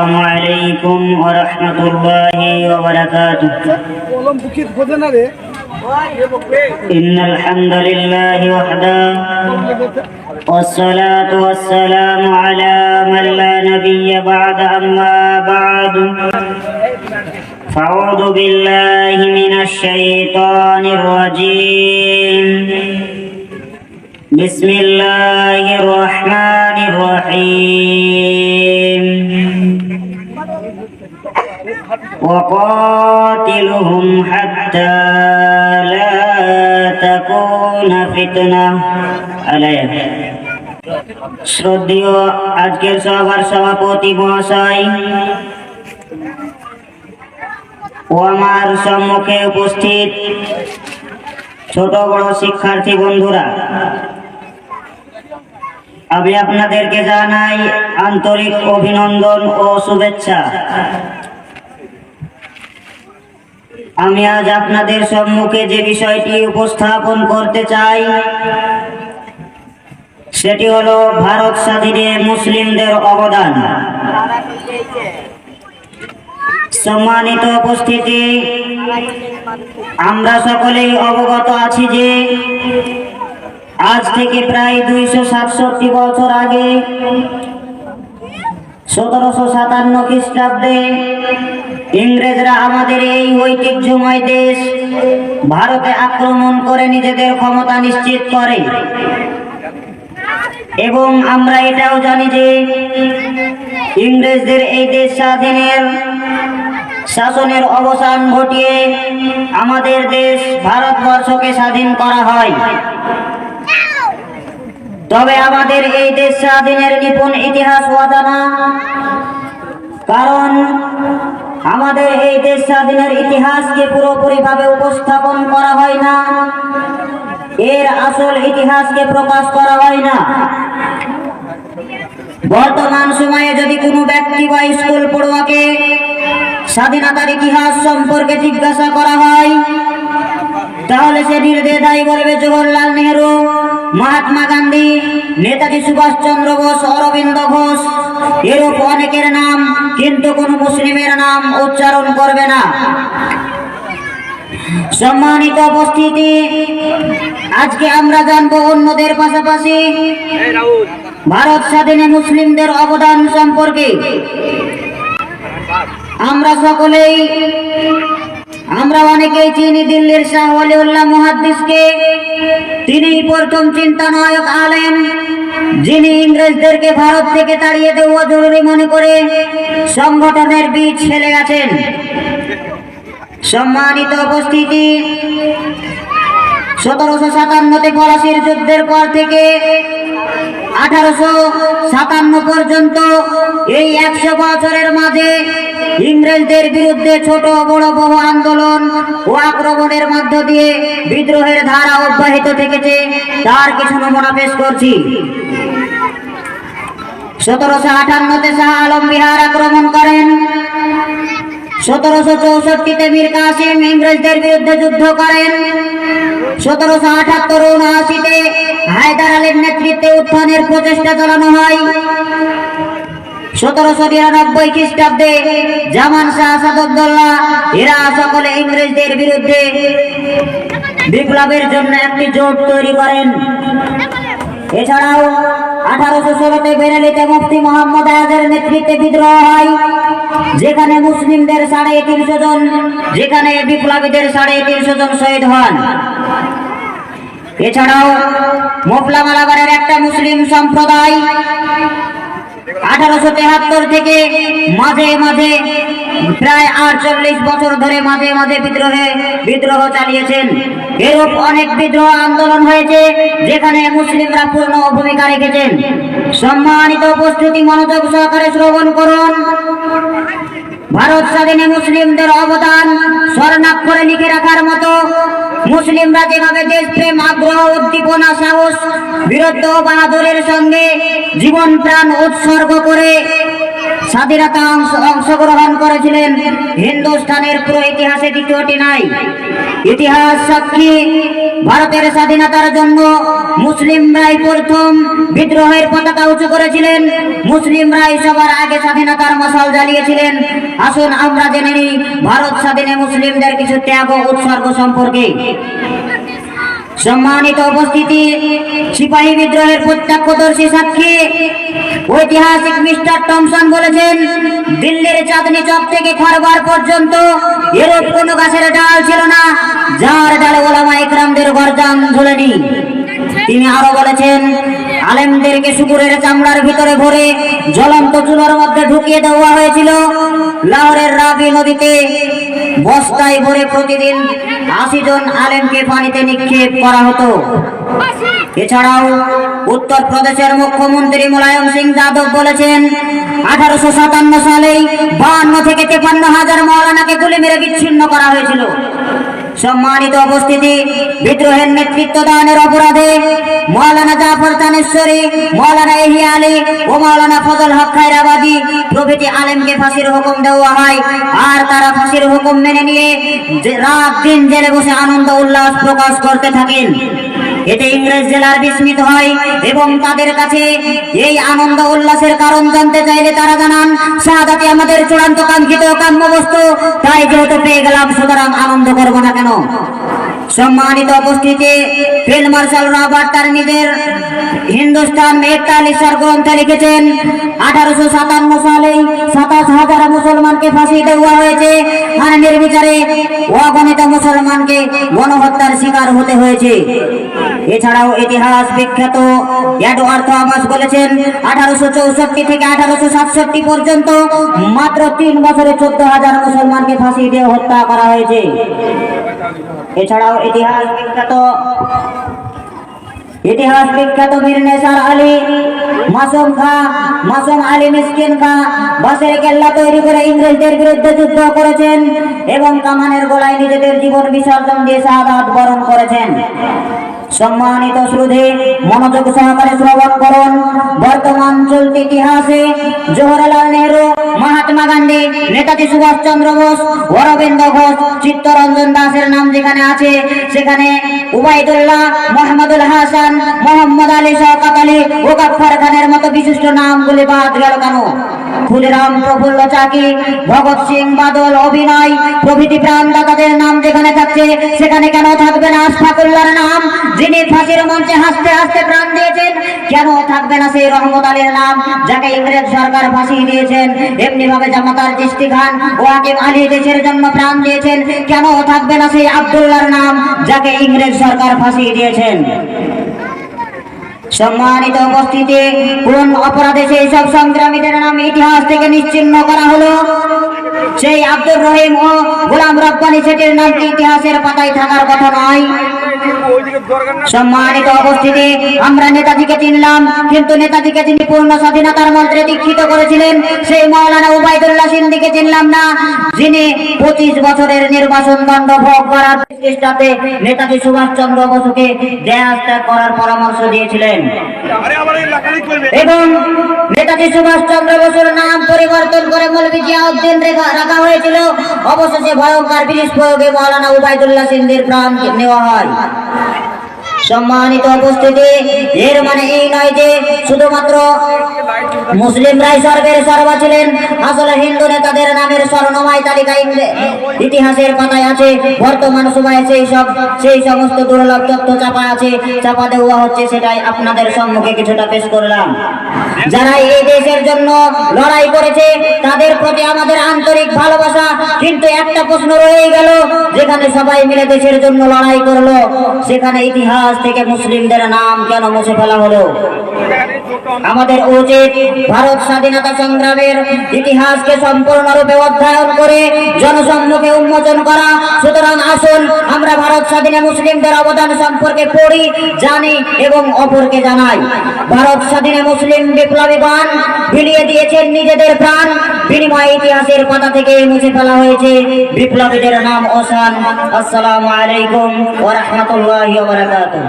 السلام عليكم ورحمة الله وبركاته কলম বুকিত বোঝে না রে إن الحمد لله وحده والصلاة والسلام على من لا نبي بعد أما بعد فأعوذ بالله من الشيطان الرجيم بسم الله الرحمن الرحيم وقاتلهم حتى لا تكون فتنة عليه শ্রদ্ধেয় আজকের সভার সভাপতি মহাশয় ও আমার সম্মুখে উপস্থিত ছোট বড় শিক্ষার্থী বন্ধুরা আমি আপনাদেরকে জানাই আন্তরিক অভিনন্দন ও শুভেচ্ছা আমি আজ আপনাদের সম্মুখে যে বিষয়টি উপস্থাপন করতে চাই, সেটি হলো ভারত স্বাধীনে মুসলিমদের অবদান। সম্মানিত উপস্থিতি, আমরা সকলেই অবগত আছি যে আজ থেকে প্রায় দুইশো সাতষট্টি বছর আগে সতেরোশো সাতান্ন খ্রিস্টাব্দে ইংরেজরা আমাদের এই ঐতিহ্যময় দেশ ভারতে আক্রমণ করে নিজেদের ক্ষমতা নিশ্চিত করে। এবং আমরা এটাও জানি যে ইংরেজদের এই দেশ স্বাধীনের শাসনের অবসান ঘটিয়ে আমাদের দেশ ভারতবর্ষকে স্বাধীন করা হয়। তবে আমাদের এই দেশ স্বাধীনের নিপুণ ইতিহাস অজানা কারণ আমাদের এই দেশ স্বাধীনের ইতিহাসকে পুরোপুরিভাবে উপস্থাপন করা হয় না। এর আসল ইতিহাসকে প্রকাশ করা হয় না। বর্তমান সময়ে যদি কোনো ব্যক্তি বা স্কুল পড়ুয়াকে স্বাধীনতার ইতিহাস সম্পর্কে জিজ্ঞাসা করা হয়, তাহলে সে নির্দেশাই বলবে, জওহরলাল নেহরু মহাত্মা গান্ধী, নেতাজি সুভাষচন্দ্র বোস, অরবিন্দ ঘোষ এরূপ অনেকের নাম, কিন্তু কোনো মুসলিমের নাম উচ্চারণ করবে না। সম্মানিত উপস্থিতি, আজকে আমরা জানব অন্যদের পাশাপাশি ভারত স্বাধীনে মুসলিমদের অবদান সম্পর্কে। আমরা সকলেই আমরা অনেকেই চিনি দিল্লির শাহ ওলিউল্লাহ মুহাদ্দিসকে। তিনি প্রথম চিন্তানায়ক আলেম, যিনি ইংরেজদেরকে ভারত থেকে তাড়িয়ে দেওয়া জরুরি মনে করে সংগঠনের বীজ ফেলে গেছেন। সম্মানিত উপস্থিতি, সতেরোশো সাতান্নতে পলাশির যুদ্ধের পর থেকে আঠারোশো সাতান্ন পর্যন্ত এই একশো বছরের মাঝে ইংরেজদের বিরুদ্ধে ছোট বড় বহু আন্দোলন ও আক্রমণের মধ্য দিয়ে বিদ্রোহের ধারা অব্যাহত থেকেছে, তার কিছু নমুনা পেশ করছি। সতেরোশো আটান্নতে শাহ আলম বিহার আক্রমণ করেন। সতেরোশো চৌষট্টিতে মীর কাসিম ইংরেজদের বিরুদ্ধে যুদ্ধ করেন। সতেরোশো আঠাত্তর উনআশিতে হায়দার আলীর নেতৃত্বে উত্থানের প্রচেষ্টা চালানো হয়। সতেরোশো নিরানব্বই খ্রিস্টাব্দে জামান শাহ এরা সকলে ইংরেজদের বিরুদ্ধে বিপ্লবের জন্য একটি জোট তৈরি করেন। এছাড়াও আঠারোশো ষোলোতে বেরেলিতে মুফতি মোহাম্মদ আয়াদের নেতৃত্বে বিদ্রোহ হয়, যেখানে মুসলিমদের সাড়ে তিনশো জন, যেখানে বিপ্লবীদের সাড়ে তিনশো জন শহীদ হন। এছাড়াও মোফলা মালাবারের একটা মুসলিম সম্প্রদায় আঠারোশো তেহাত্তর থেকে মাঝে মাঝে প্রায় আটচল্লিশ বছর ধরে মাঝে মাঝে বিদ্রোহে বিদ্রোহ চালিয়েছেন। এরূপ অনেক বিদ্রোহ আন্দোলন হয়েছে যেখানে মুসলিমরা পূর্ণ ভূমিকা রেখেছেন। সম্মানিত উপস্থিতি মনোযোগ সহকারে শ্রবণ করুন। ভারত স্বাধীনে মুসলিমদের অবদান স্বর্ণাক্ষরে লিখে রাখার মতো মুসলিমরা যেভাবে দেশপ্রেম আগ্রহ উদ্দীপনা সাহস বীরত্ব বাহাদুরের সঙ্গে জীবন প্রাণ উৎসর্গ করে স্বাধীনতা অংশ অংশগ্রহণ করেছিলেন। হিন্দুস্তানের পুরো ইতিহাসে দ্বিতীয়টি নাই। ইতিহাস সাক্ষী, ভারতের স্বাধীনতার জন্য মুসলিমরাই প্রথম বিদ্রোহের পতাকা উঁচু করেছিলেন। মুসলিমরাই সবার আগে স্বাধীনতার মশাল জ্বালিয়েছিলেন। আসুন আমরা জেনে নিই, ভারত স্বাধীনে মুসলিমদের কিছু ত্যাগ ও উৎসর্গ সম্পর্কে। সম্মানিত উপস্থিতি, সিপাহী বিদ্রোহের প্রত্যক্ষদর্শী সাক্ষী, ঐতিহাসিক মিস্টার টমসন বলেছেন, দিল্লির চাঁদনি চক থেকে খরবার পর্যন্ত এরূপ কোনো গাছের ডাল ছিল না, যার ডালে ওলামা ইকরামদের গরজান ঝুলেনি। তিনি আরও বলেছেন আলেমদেরকে শুকুরের চামড়ার ভিতরে ভরে জ্বলন্ত চুলোর মধ্যে ঢুকিয়ে দেওয়া হয়েছিল। লাহোরের রাবি নদীতে বস্তায় ভরে প্রতিদিন আশি জন আলেমকে পানিতে নিক্ষেপ করা হতো। এছাড়াও উত্তর প্রদেশের মুখ্যমন্ত্রী মুলায়ম সিং যাদব বলেছেন, আঠারোশো সাতান্ন সালেই বাহান্ন থেকে তেপান্ন হাজার মৌলানাকে গুলি মেরে বিচ্ছিন্ন করা হয়েছিল। সম্মানিত উপস্থিতি, বিদ্রোহের নেতৃত্ব দানের অপরাধে মৌলানা জাফর তানেশ্বরী মৌলানা এহি আলী ও মৌলানা ফজল হক খায়রাবাদী প্রভৃতি আলেমকে ফাঁসির হুকুম দেওয়া হয়। আর তারা ফাঁসির হুকুম মেনে নিয়ে রাত দিন জেলে বসে আনন্দ উল্লাস প্রকাশ করতে থাকেন। এতে ইংরেজ জেলার বিস্মিত হয় এবং তাদের কাছে এই আনন্দ উল্লাসের কারণ জানতে চাইলে তারা জানান শাহাদাতি আমাদের চূড়ান্ত কাঙ্ক্ষিত কাম্য বস্তু তাই যেহেতু পেয়ে গেলাম, সুতরাং আনন্দ করব না কেন? সম্মানিত উপস্থিতি, ফিল্ড মার্শাল রবার্ট তার নিজের হিন্দুস্তান একতালিশার গ্রন্থে লিখেছেন, আঠারোশো সাতান্ন সালে সাতাশ হাজার মুসলমানকে ফাঁসি দেওয়া হয়েছে আর নির্বিচারে অগণিত মুসলমানকে গণহত্যার শিকার হতে হয়েছে। এছাড়াও ইতিহাস বিখ্যাত এডওয়ার্ড থমাস বলেছেন, আঠারোশো চৌষট্টি থেকে আঠারোশো সাতষট্টি পর্যন্ত মাত্র তিন বছরে চোদ্দ হাজার মুসলমানকে ফাঁসি দিয়ে হত্যা করা হয়েছে। এছাড়াও ইতিহাস বিখ্যাত ইতিহাস বিখ্যাত মীর নেসার আলী, মাসুম খা, মাসুম আলী মিসকিন খা বাসের কেল্লা তৈরি করে ইংরেজদের বিরুদ্ধে যুদ্ধ করেছেন এবং কামানের গোলায় নিজেদের জীবন বিসর্জন দিয়ে শাহাদাত বরণ করেছেন। সম্মানিত শ্রুধে মনোযোগ সহকারে শ্রবণ করুন। বর্তমান চলতি ইতিহাসে জওহরলাল নেহরু, মহাত্মা গান্ধী, নেতাজি সুভাষ চন্দ্র বোস, অরবিন্দ ঘোষ, চিত্তরঞ্জন দাসের নাম যেখানে আছে, সেখানে উবাইদুল্লাহ মোহাম্মদুল হাসান, মোহাম্মদ আলী শওকত আলী ও খানের মতো বিশিষ্ট নামগুলি বাদ গেল কেন? ক্ষুদিরাম প্রফুল্ল চাকি, ভগৎ সিং বাদল অভিনয় প্রভৃতি প্রাণ প্রাণদাতাদের নাম যেখানে থাকছে, সেখানে কেন থাকবে না? আশফাকুল্লাহর নাম, যিনি ফাঁসির মঞ্চে হাসতে হাসতে প্রাণ দিয়েছেন, কেন থাকবে না সেই রহমত আলীর নাম, যাকে ইংরেজ সরকার ফাঁসিয়ে দিয়েছেন? এমনি ভাবে জামাতার চিস্তি খান ও হাকিম আলী দেশের জন্য প্রাণ দিয়েছেন, কেন থাকবে না সেই আব্দুল্লাহর নাম, যাকে ইংরেজ সরকার ফাঁসিয়ে দিয়েছেন? সম্মানিত উপস্থিতি, কোন অপরাধে সেই সব সংগ্রামীদের নাম ইতিহাস থেকে নিশ্চিহ্ন করা হলো? সেই আব্দুর রহিম ও গোলাম রব্বানি সেটির নাম কি ইতিহাসের পাতায় থাকার কথা নয়। সম্মানিত অবস্থিতি আমরা নেতাজিকে চিনলাম কিন্তু নেতাজিকে যিনি পূর্ণ স্বাধীনতার মন্ত্রে দীক্ষিত করেছিলেন সেই মৌলানা উবাইদুল্লাহ সিন্দিকে চিনলাম না যিনি পঁচিশ বছরের নির্বাচন দণ্ড ভোগ করার চেষ্টাতে নেতাজি সুভাষ চন্দ্র বসুকে ত্যাগ করার পরামর্শ দিয়েছিলেন। এবং নেতাজি সুভাষ চন্দ্র বসুর নাম পরিবর্তন করে মৌলভী জিয়াউদ্দিন রাখা হয়েছিল। অবশেষে ভয়ঙ্কর ব্রিটিশ প্রয়োগে মৌলানা উবায়দুল্লাহ সিন্দির প্রাণ নেওয়া হয়। সম্মানিত উপস্থিতি, এর মানে এই নয় যে শুধুমাত্র মুসলিমরাই স্বর্গের সর্বা ছিলেন, আসলে হিন্দু নেতাদের নামের স্বর্ণময় তালিকা ইতিহাসের পাতায় আছে, বর্তমান সময়ে সেই সব সেই সমস্ত দুর্লভ তথ্য চাপা আছে চাপা দেওয়া হচ্ছে, সেটাই আপনাদের সম্মুখে কিছুটা পেশ করলাম। যারা এই দেশের জন্য লড়াই করেছে, তাদের প্রতি আমাদের আন্তরিক ভালোবাসা, কিন্তু একটা প্রশ্ন রয়ে গেল, যেখানে সবাই মিলে দেশের জন্য লড়াই করল, সেখানে ইতিহাস থেকে মুসলিমদের নাম কেন মুছে ফেলা হলো? আমাদের উচিত ভারত স্বাধীনতা সংগ্রামের ইতিহাসকে সম্পূর্ণরূপে অধ্যয়ন করে জনসম্মুখে উন্মোচন করা। সুতরাং আসুন আমরা ভারত স্বাধীনে মুসলিমদের অবদান সম্পর্কে পড়ি, জানি এবং অপরকে জানাই। ভারত স্বাধীনে মুসলিম বিপ্লবীগণ বিলিয়ে দিয়েছেন নিজেদের প্রাণ। বিনিময় ইতিহাসের পাতা থেকে মুছে ফেলা হয়েছে বিপ্লবীদের নাম ওসান আসসালামু আলাইকুম ওয়া রাহমাতুল্লাহি ওয়া বারাকাতুহু।